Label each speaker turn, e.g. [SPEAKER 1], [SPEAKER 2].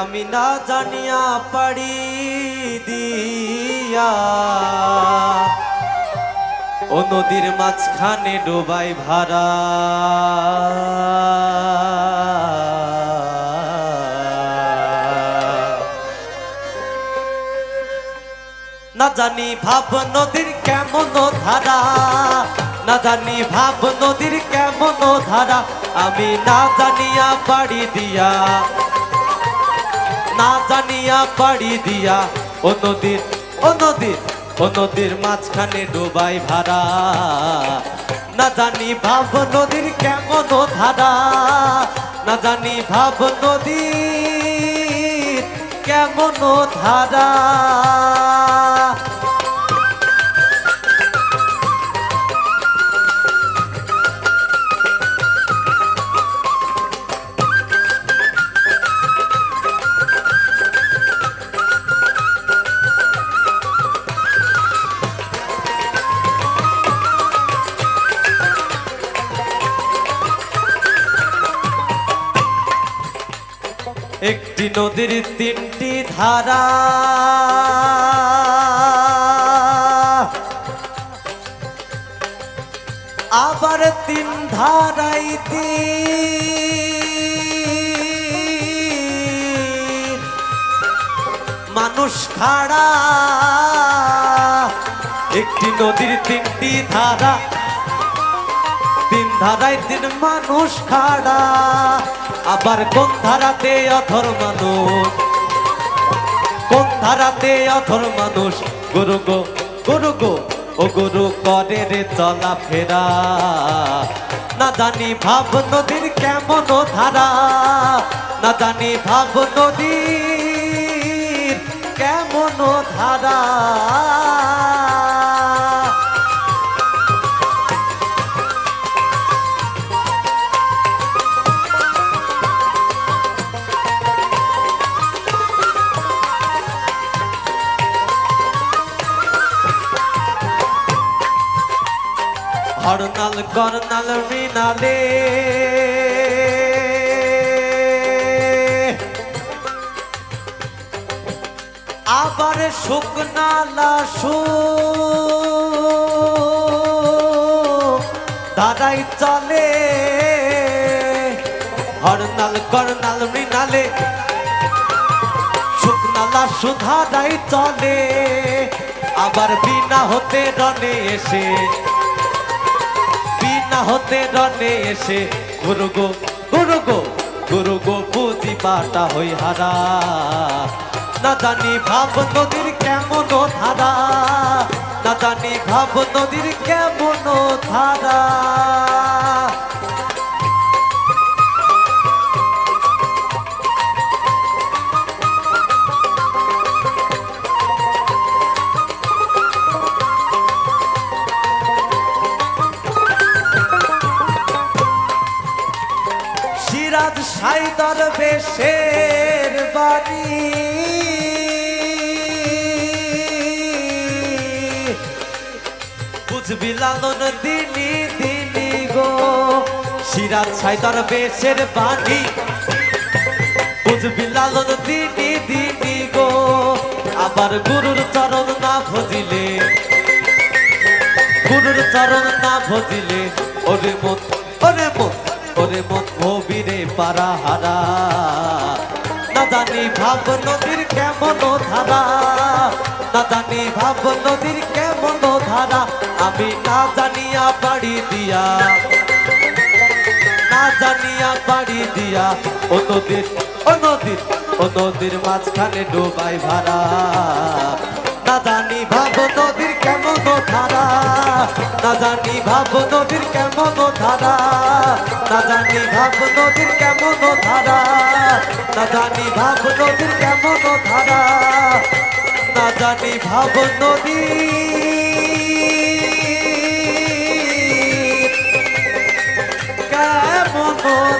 [SPEAKER 1] আমি না জানিয়া পারি দিয়া। ও নদীর মাঝখানে ডোবাই ভাড়া। না জানি ভাব নদীর কেমন ধারা, না জানি ভাব নদীর কেমন ধারা, আমি না জানিয়া পাড়ি দিয়া। না জানিয়া পাড়ি দিয়া ও নদীর ও নদীর ও নদীর মাঝখানে ডুবাই ভাড়া। না জানি ভাব নদীর কেমন ধারা, না জানি ভাব নদীর কেমন ধারা। একটি নদীর তিনটি ধারা। আবার তিন ধারাই মানুষ খাড়া। একটি নদীর তিনটি ধারা। তিন ধারায় তিন মানুষ খাড়া। আবার কোন ধারাতে অধর মানুষ? কোন ধারাতে অধর মানুষ? গুরু গো গুরু গো, ও গুরু করে রে চলা ফেরা। না জানি ভাব নদীর কেমন ধারা, না জানি ভাব নদীর কেমন ধারা। হরনাল করনাল মৃণালে। আবার শুকনালা সু। দাঁড়াই চলে। হরনাল করনাল মৃণালে। শুকনালা সুধারাই চলে। আবার বিনা হতে রনে এসে বিনা হতে রনে এসে, গুরু গো গুরু গো গুরু গো বুঝি বাটা হই হারা। না জানি ভাব নদীর কেমন ধারা, না জানি ভাব নদীর কেমন ধারা। সিরাজ সাইদর বেশের বাড়ি। বুঝবি লালন দিনি দিনি গো, সিরাজ সাইদর বেশের বাড়ি। বুঝবি লালন দিনি দিনি গো, আবার গুরুর চরণ না ভজিলে। গুরুর চরণ না ভজিলে, ওরে মন ওরে মন ওরে মন ভবিরে পারা হারা না জানি ভাব নদীর কেমন ধারা। না জানি ভাব নদীর কেমন ধারা। আমি না জানিয়া বাড়ি দিয়া। না জানিয়া বাড়ি দিয়া ও নদীর ও নদীর ও নদীর মাঝখানে ডোবাই ভাড়া। না জানি ভাব নদীর কেমন ধারা। না জানি, ভাব নদীর কেমন ধারা। না জানি, ভাব নদীর কেমন ধারা। না জানি, ভাব নদীর কেমন ধারা। না জানি, ভাব নদী কেমন